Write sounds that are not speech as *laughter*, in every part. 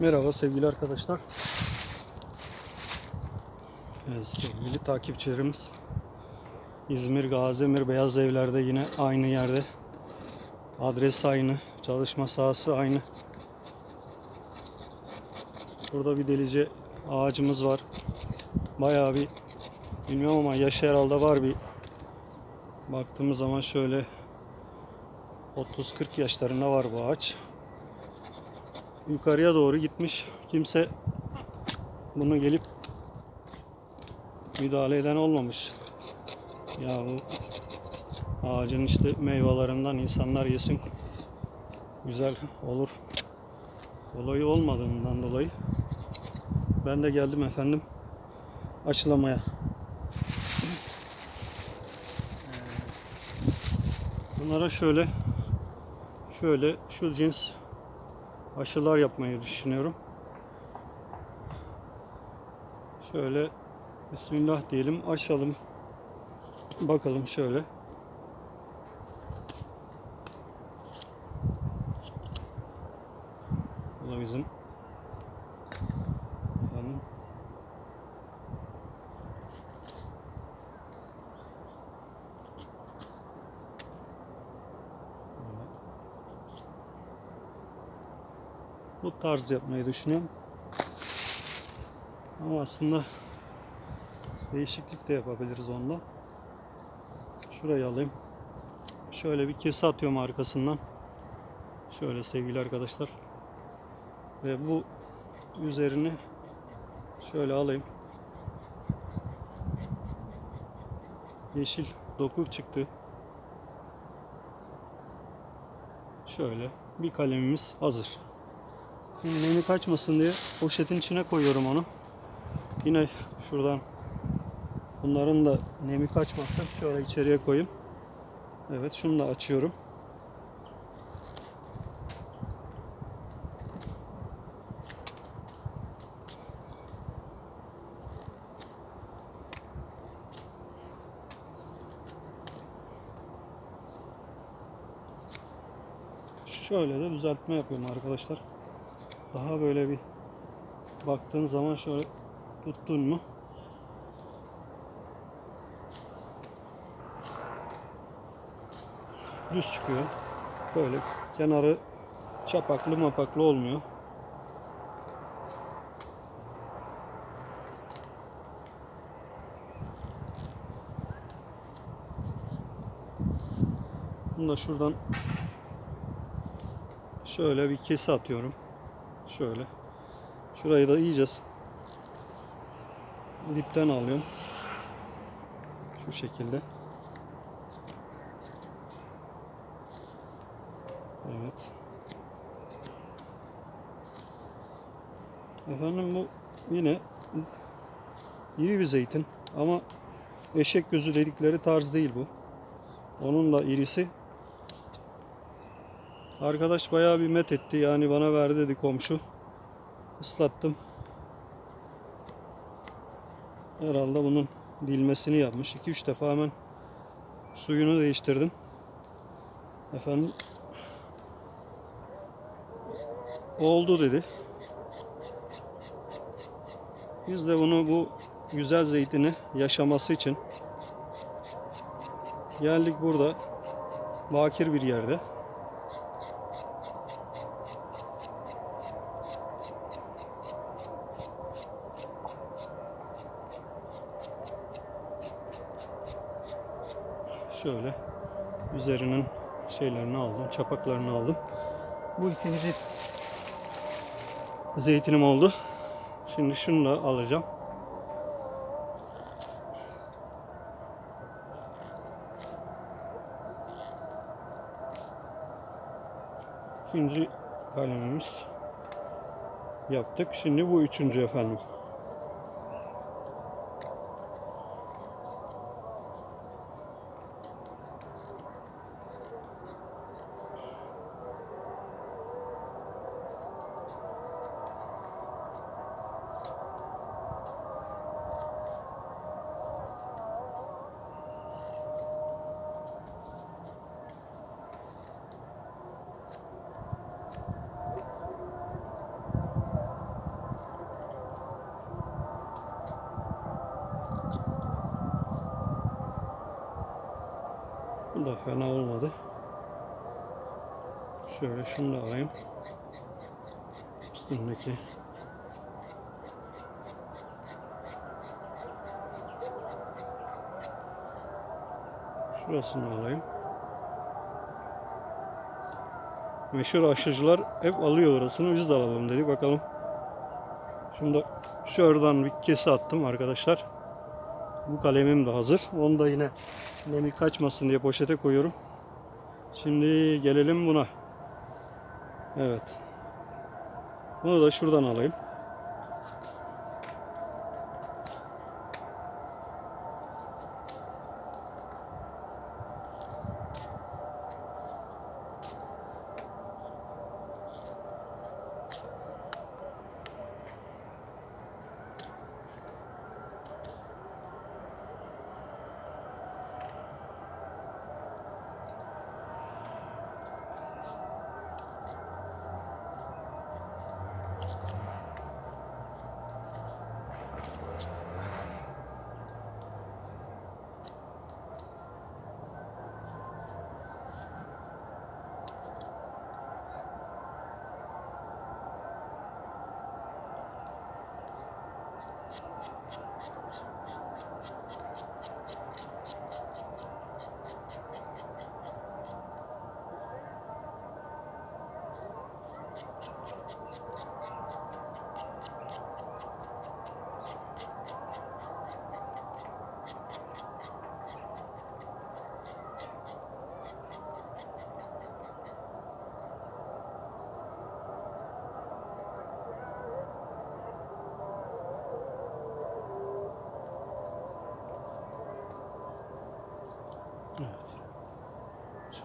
Merhaba sevgili arkadaşlar. Evet, sevgili takipçilerimiz. İzmir Gazimir Beyaz Evler'de yine aynı yerde. Adres aynı, çalışma sahası aynı. Burada bir delice ağacımız var. Bayağı bir bilmiyorum ama yaşı herhalde var bir baktığımız zaman şöyle 30-40 yaşlarında var bu ağaç yukarıya doğru gitmiş. Kimse bunu gelip müdahale eden olmamış. Ya bu ağacın işte meyvelerinden insanlar yesin. Güzel olur. Olayı olmadığından dolayı ben de geldim efendim aşılamaya. Bunlara şöyle şöyle şu cins aşılar yapmayı düşünüyorum. Şöyle Bismillah diyelim açalım. Bakalım şöyle. Bu da bizim efendim, bu tarz yapmayı düşünüyorum. Ama aslında değişiklik de yapabiliriz onda. Şurayı alayım. Şöyle bir kese atıyorum arkasından. Şöyle sevgili arkadaşlar. Ve bu üzerini şöyle alayım. Yeşil doku çıktı. Şöyle bir kalemimiz hazır. Şimdi nemi kaçmasın diye poşetin içine koyuyorum onu. Yine şuradan bunların da nemi kaçmasın. Şöyle içeriye koyayım. Evet şunu da açıyorum. Şöyle de düzeltme yapıyorum arkadaşlar. Daha böyle bir baktığın zaman şöyle tuttun mu düz çıkıyor. Böyle kenarı çapaklı mapaklı olmuyor. Bunu da şuradan şöyle bir kese atıyorum. Şöyle. Şurayı da iyice dipten alıyorum. Şu şekilde. Evet. Efendim bu yine iri bir zeytin ama eşek gözü dedikleri tarz değil bu. Onun da irisi. Arkadaş bayağı bir met etti. Yani bana verdi dedi komşu. Islattım. Herhalde bunun dilmesini yapmış. 2-3 defa hemen suyunu değiştirdim. Efendim oldu dedi. Biz de bunu bu güzel zeytini yaşaması için geldik burada bakir bir yerde. Şöyle üzerinin şeylerini aldım, çapaklarını aldım. Bu ikinci zeytinim oldu. Şimdi şunu da alacağım. İkinci kalemimiz yaptık. Şimdi bu üçüncü efendim. Fena olmadı. Şöyle şunu da alayım. Üstündeki. Şurasını alayım. Meşhur aşıcılar hep alıyor orasını. Biz de alalım dedik. Bakalım. Şimdi şuradan bir kese attım arkadaşlar. Bu kalemim de hazır. Onu da yine nemi kaçmasın diye poşete koyuyorum. Şimdi gelelim buna. Evet. Bunu da şuradan alayım.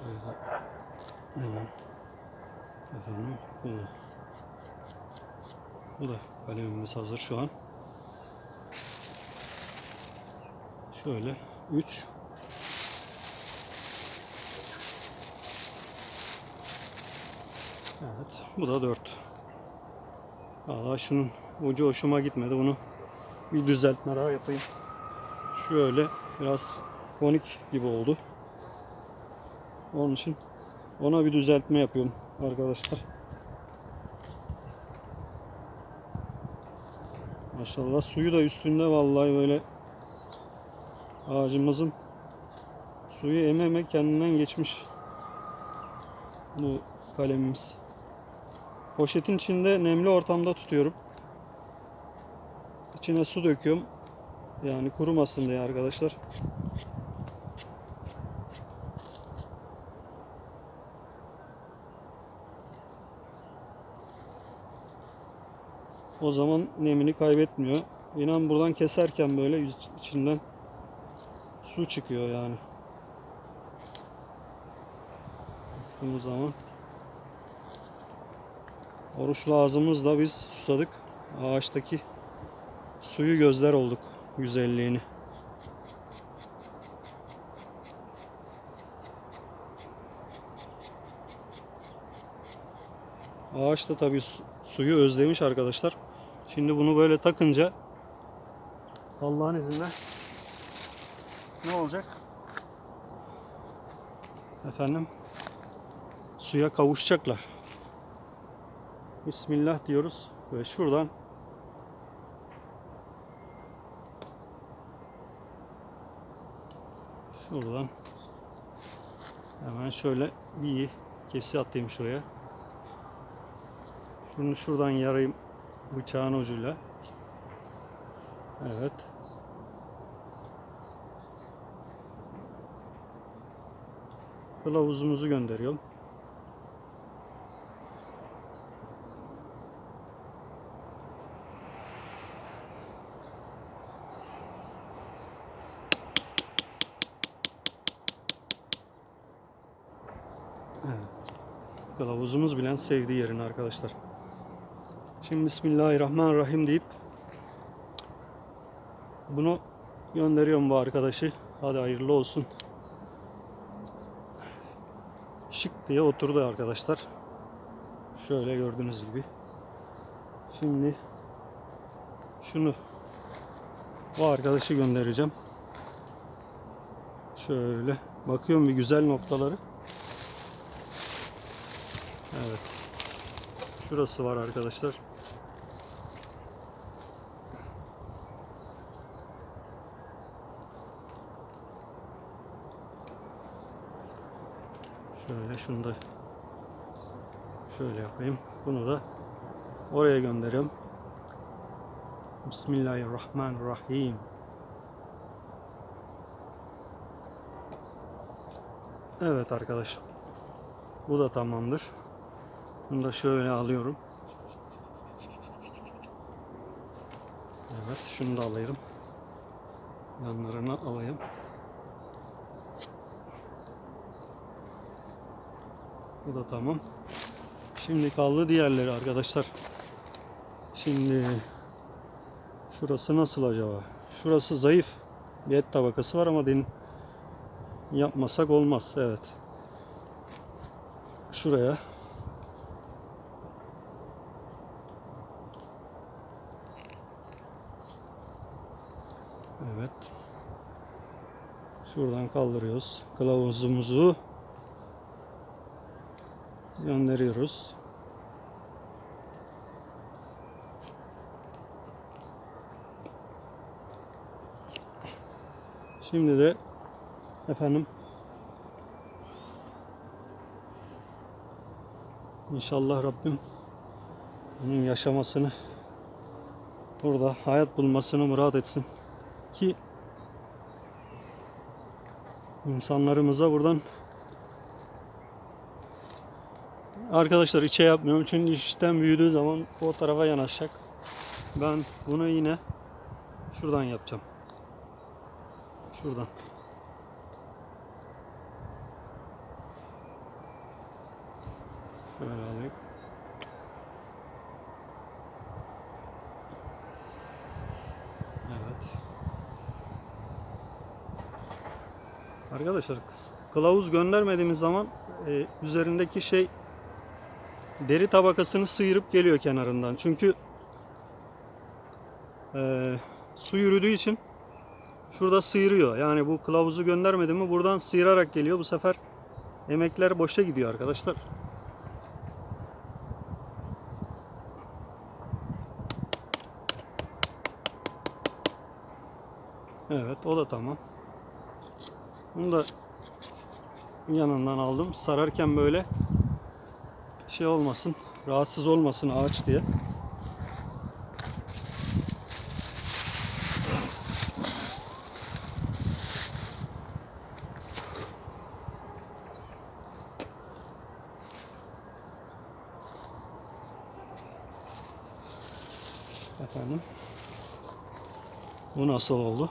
Şuraya da hemen efendim bunu. Bu da kalemimiz hazır şu an. Şöyle 3 Evet, bu da 4. Valla şunun ucu hoşuma gitmedi. Bunu bir düzeltme daha yapayım. Şöyle biraz konik gibi oldu. Onun için ona bir düzeltme yapıyorum arkadaşlar. Maşallah suyu da üstünde vallahi böyle ağacımızın suyu eme eme kendinden geçmiş bu kalemimiz. Poşetin içinde nemli ortamda tutuyorum. İçine su döküyorum. Yani kurumasın diye arkadaşlar. O zaman nemini kaybetmiyor. İnan buradan keserken böyle iç- içinden su çıkıyor yani. Baktığımız zaman oruçlu ağzımızla biz susadık. Ağaçtaki suyu gözler olduk güzelliğini. Ağaç da tabii su- suyu özlemiş arkadaşlar. Şimdi bunu böyle takınca Allah'ın izniyle ne olacak? Efendim suya kavuşacaklar. Bismillah diyoruz ve şuradan şuradan hemen şöyle bir kesi atayım şuraya. Şunu şuradan yarayım bıçağın ucuyla. Evet. Kılavuzumuzu gönderiyorum. Evet. Kılavuzumuz bilen sevdiği yerini arkadaşlar. Şimdi Bismillahirrahmanirrahim deyip bunu gönderiyorum bu arkadaşı. Hadi hayırlı olsun. Şık diye oturdu arkadaşlar. Şöyle gördüğünüz gibi. Şimdi şunu bu arkadaşı göndereceğim. Şöyle Bakıyorum bir güzel noktaları. Evet. Şurası var arkadaşlar. Şöyle şunu da şöyle yapayım. Bunu da oraya gönderiyorum. Bismillahirrahmanirrahim. Evet arkadaşım. Bu da tamamdır. Bunu da şöyle alıyorum. Evet, şunu da alayım. Yanlarına alayım. Bu da tamam. Şimdi kaldı diğerleri arkadaşlar. Şimdi şurası nasıl acaba? Şurası zayıf bir et tabakası var ama din yapmasak olmaz. Evet. Şuraya Evet. Şuradan kaldırıyoruz. Kılavuzumuzu gönderiyoruz. Şimdi de efendim İnşallah Rabbim onun yaşamasını burada hayat bulmasını murat etsin ki insanlarımıza buradan arkadaşlar içe yapmıyorum çünkü işten büyüdüğü zaman o tarafa yanaşacak. Ben bunu yine şuradan yapacağım. Şuradan. Şöyle alayım. Evet. Arkadaşlar kılavuz göndermediğimiz zaman e, üzerindeki şey deri tabakasını sıyırıp geliyor kenarından. Çünkü e, su yürüdüğü için şurada sıyırıyor. Yani bu kılavuzu göndermedi mi buradan sıyırarak geliyor. Bu sefer emekler boşa gidiyor arkadaşlar. Evet o da tamam. Bunu da yanından aldım. Sararken böyle şey olmasın, rahatsız olmasın ağaç diye. Efendim. Bu nasıl oldu?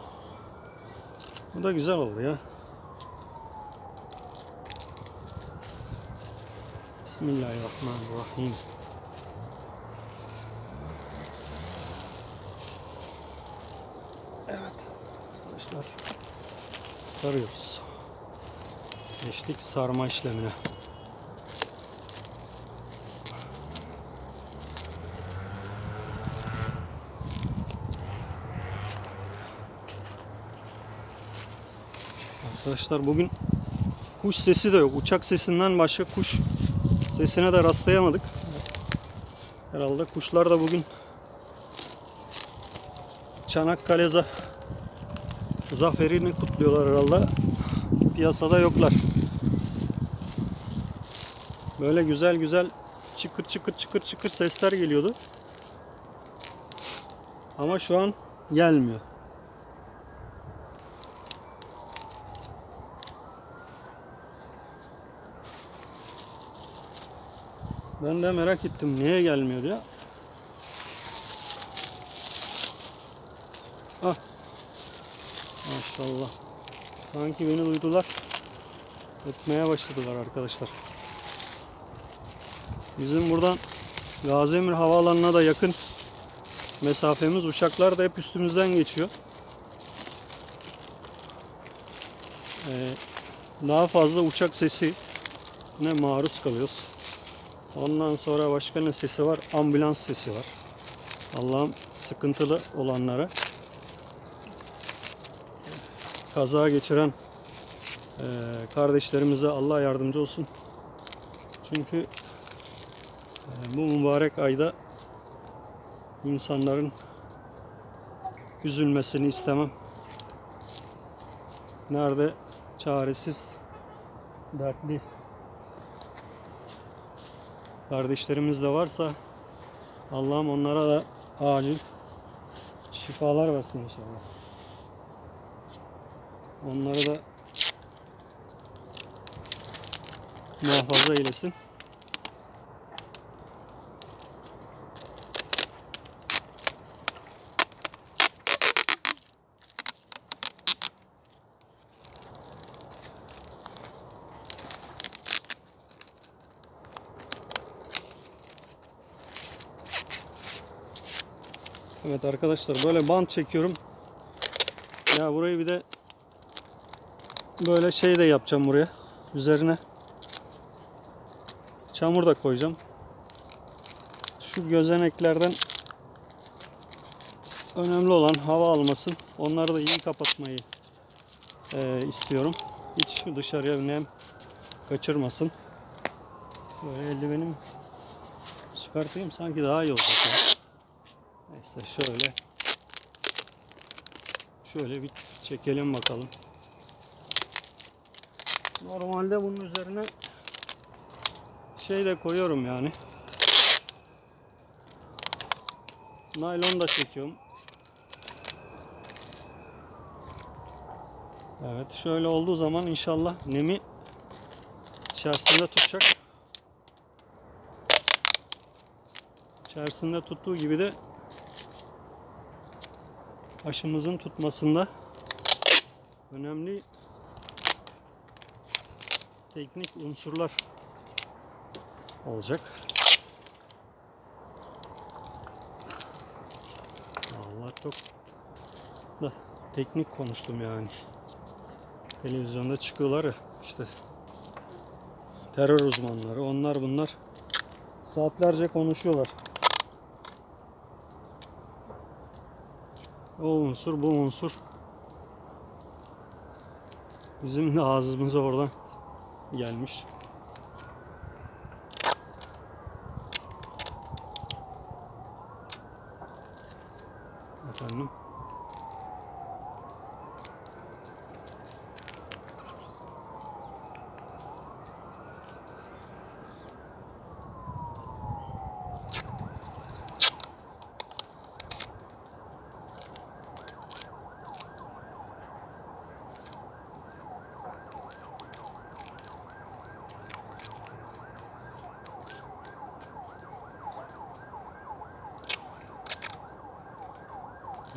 Bu da güzel oldu ya. Bismillahirrahmanirrahim. Evet arkadaşlar sarıyoruz. Geçtik sarma işlemine. Arkadaşlar bugün kuş sesi de yok. Uçak sesinden başka kuş sesine de rastlayamadık. Herhalde kuşlar da bugün Çanakkale za zaferini kutluyorlar herhalde. Piyasada yoklar. Böyle güzel güzel çıkır çıkır çıkır çıkır sesler geliyordu. Ama şu an gelmiyor. Ben de merak ettim niye gelmiyor diye. Ah. Maşallah. Sanki beni duydular. Ötmeye başladılar arkadaşlar. Bizim buradan Gaziemir Havaalanı'na da yakın mesafemiz. Uçaklar da hep üstümüzden geçiyor. Ee, daha fazla uçak sesi ne maruz kalıyoruz. Ondan sonra başka ne sesi var? Ambulans sesi var. Allah'ım sıkıntılı olanlara kaza geçiren Ee, kardeşlerimize Allah yardımcı olsun. Çünkü e, bu mübarek ayda insanların üzülmesini istemem. Nerede çaresiz, dertli kardeşlerimiz de varsa Allah'ım onlara da acil şifalar versin inşallah. Onları da muhafaza eylesin. Evet arkadaşlar böyle bant çekiyorum. Ya burayı bir de böyle şey de yapacağım buraya. Üzerine çamur da koyacağım. Şu gözeneklerden önemli olan hava almasın. Onları da iyi kapatmayı eee, istiyorum. Hiç dışarıya nem kaçırmasın. Böyle eldivenim çıkartayım sanki daha iyi olacak. Neyse şöyle şöyle bir çekelim bakalım. Normalde bunun üzerine şey de koyuyorum yani. Naylon da çekiyorum. Evet şöyle olduğu zaman inşallah nemi içerisinde tutacak. İçerisinde tuttuğu gibi de aşımızın tutmasında önemli teknik unsurlar olacak. Allah çok da teknik konuştum yani. Televizyonda çıkıyorlar ya işte terör uzmanları onlar bunlar saatlerce konuşuyorlar. O unsur bu unsur bizim de *laughs* ağzımıza oradan gelmiş. Efendim.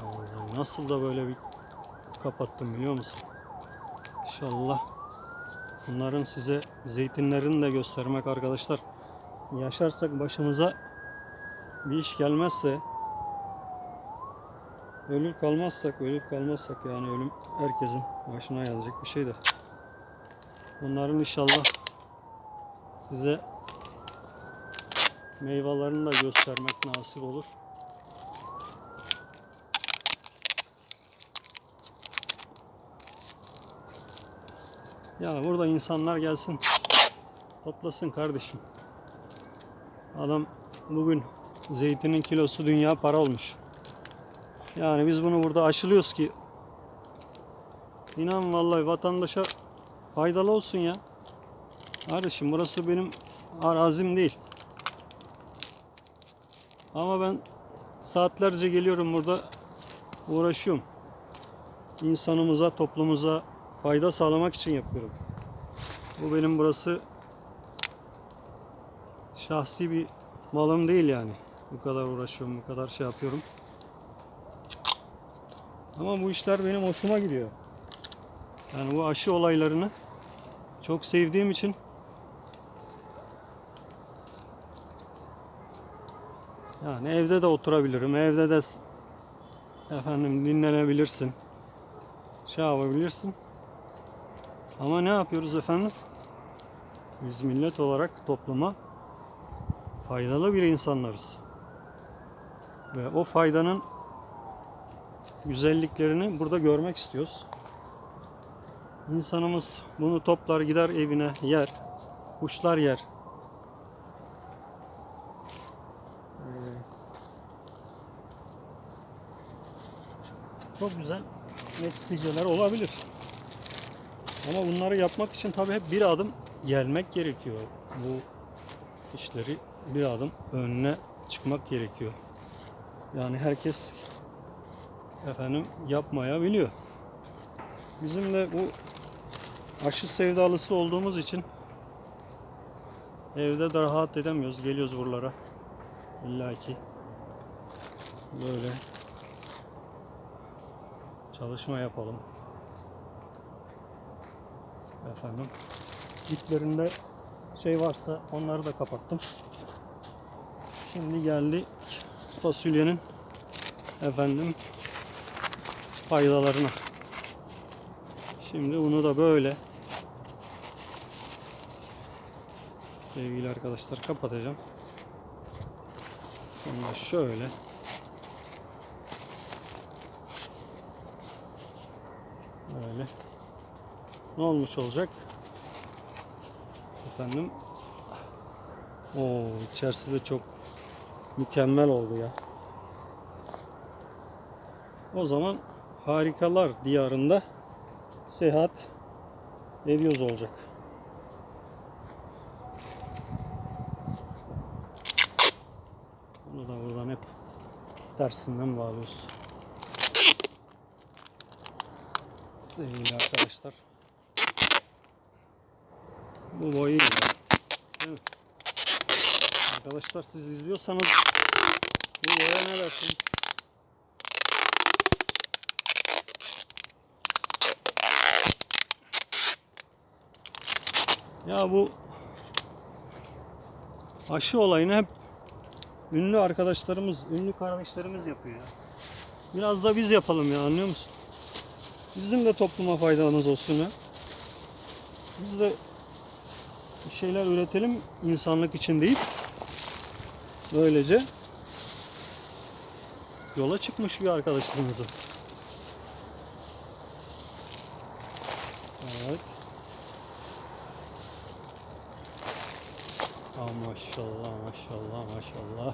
Vallahi nasıl da böyle bir kapattım biliyor musun? İnşallah bunların size zeytinlerini de göstermek arkadaşlar. Yaşarsak başımıza bir iş gelmezse ölür kalmazsak ölür kalmazsak yani ölüm herkesin başına gelecek bir şey de. Bunların inşallah size meyvelerini de göstermek nasip olur. Ya burada insanlar gelsin. Toplasın kardeşim. Adam bugün zeytinin kilosu dünya para olmuş. Yani biz bunu burada aşılıyoruz ki inan vallahi vatandaşa faydalı olsun ya. Kardeşim burası benim arazim değil. Ama ben saatlerce geliyorum burada uğraşıyorum. İnsanımıza, toplumuza fayda sağlamak için yapıyorum. Bu benim burası şahsi bir malım değil yani. Bu kadar uğraşıyorum, bu kadar şey yapıyorum. Ama bu işler benim hoşuma gidiyor. Yani bu aşı olaylarını çok sevdiğim için yani evde de oturabilirim. Evde de efendim dinlenebilirsin. Şey yapabilirsin. Ama ne yapıyoruz efendim? Biz millet olarak topluma faydalı bir insanlarız. Ve o faydanın güzelliklerini burada görmek istiyoruz. İnsanımız bunu toplar gider evine yer. Kuşlar yer. Ee, Çok güzel neticeler olabilir. Ama bunları yapmak için tabii hep bir adım gelmek gerekiyor. Bu işleri bir adım önüne çıkmak gerekiyor. Yani herkes efendim yapmayabiliyor. Bizim de bu aşı sevdalısı olduğumuz için evde de rahat edemiyoruz. Geliyoruz buralara. İlla ki böyle çalışma yapalım. Efendim diplerinde şey varsa onları da kapattım. Şimdi geldi fasulyenin efendim faydalarına. Şimdi bunu da böyle sevgili arkadaşlar kapatacağım. Sonra şöyle böyle ne olmuş olacak? Efendim o içerisi de çok mükemmel oldu ya. O zaman harikalar diyarında seyahat ediyoruz olacak. Bunu da buradan hep tersinden bağlıyoruz. Sevgili arkadaşlar. Bu boyu iyi ya. Değil mi? Arkadaşlar siz izliyorsanız bu boya ne dersiniz? Ya bu aşı olayını hep ünlü arkadaşlarımız, ünlü kardeşlerimiz yapıyor ya. Biraz da biz yapalım ya anlıyor musun? Bizim de topluma faydamız olsun ya. Biz de bir şeyler üretelim insanlık için deyip böylece yola çıkmış bir arkadaşlarımız o. Evet. Aa, maşallah maşallah maşallah.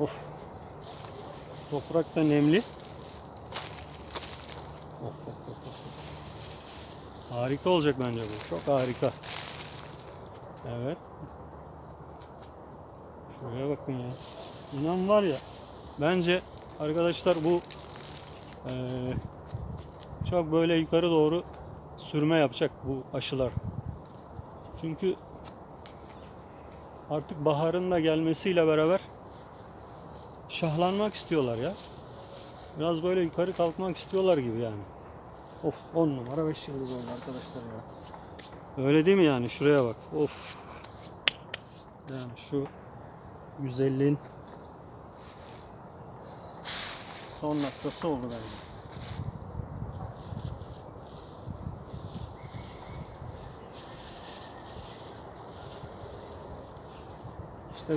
Of. Toprak da nemli. Of of of. of. Harika olacak bence bu. Çok harika. Evet. Şuraya bakın ya. İnan var ya. Bence arkadaşlar bu eee, çok böyle yukarı doğru sürme yapacak bu aşılar. Çünkü artık baharın da gelmesiyle beraber şahlanmak istiyorlar ya. Biraz böyle yukarı kalkmak istiyorlar gibi yani. Of 10 numara 5 yıldız oldu arkadaşlar ya. Öyle değil mi yani? Şuraya bak. Of. Yani şu güzelliğin son noktası oldu bence.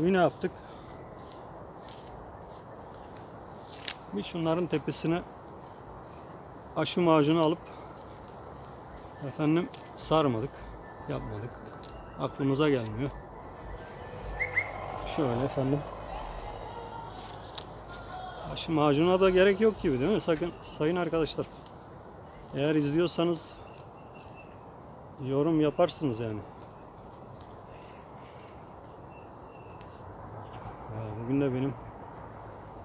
Bir ne yaptık? Bir şunların tepesine aşı macunu alıp efendim sarmadık, yapmadık. Aklımıza gelmiyor. Şöyle efendim. Aşı macuna da gerek yok gibi değil mi? Sakın sayın arkadaşlar. Eğer izliyorsanız yorum yaparsınız yani. Ya bugün de benim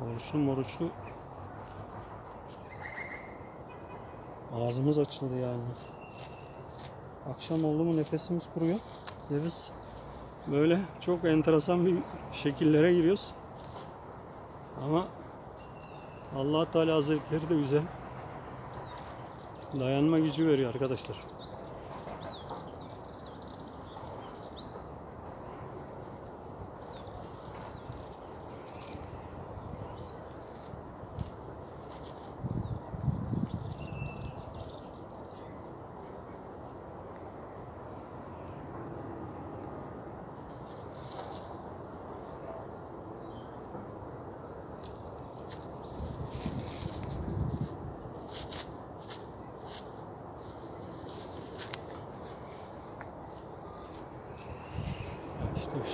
oruçlu moruçlu ağzımız açıldı yani. Akşam oldu mu nefesimiz kuruyor. Nefes böyle çok enteresan bir şekillere giriyoruz. Ama Allah Teala Hazretleri de bize dayanma gücü veriyor arkadaşlar.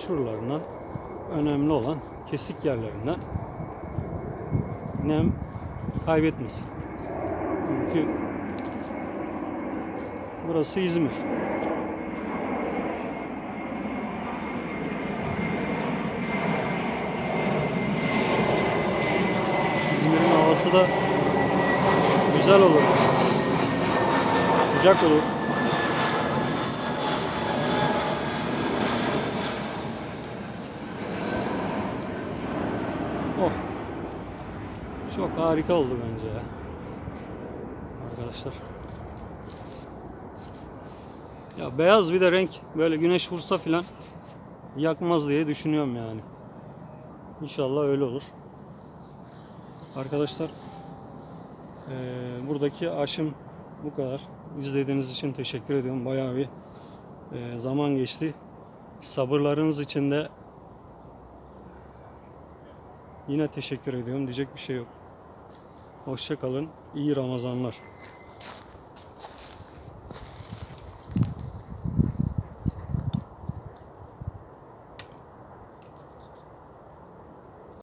Şuralarından önemli olan kesik yerlerinden nem kaybetmesin. Çünkü burası İzmir. İzmir'in havası da güzel olur. Sıcak olur. Oh. Çok harika oldu bence ya. Arkadaşlar. Ya beyaz bir de renk böyle güneş vursa filan yakmaz diye düşünüyorum yani. İnşallah öyle olur. Arkadaşlar eee, buradaki aşım bu kadar. İzlediğiniz için teşekkür ediyorum. Bayağı bir eee, zaman geçti. Sabırlarınız için de yine teşekkür ediyorum. Diyecek bir şey yok. Hoşça kalın. İyi Ramazanlar.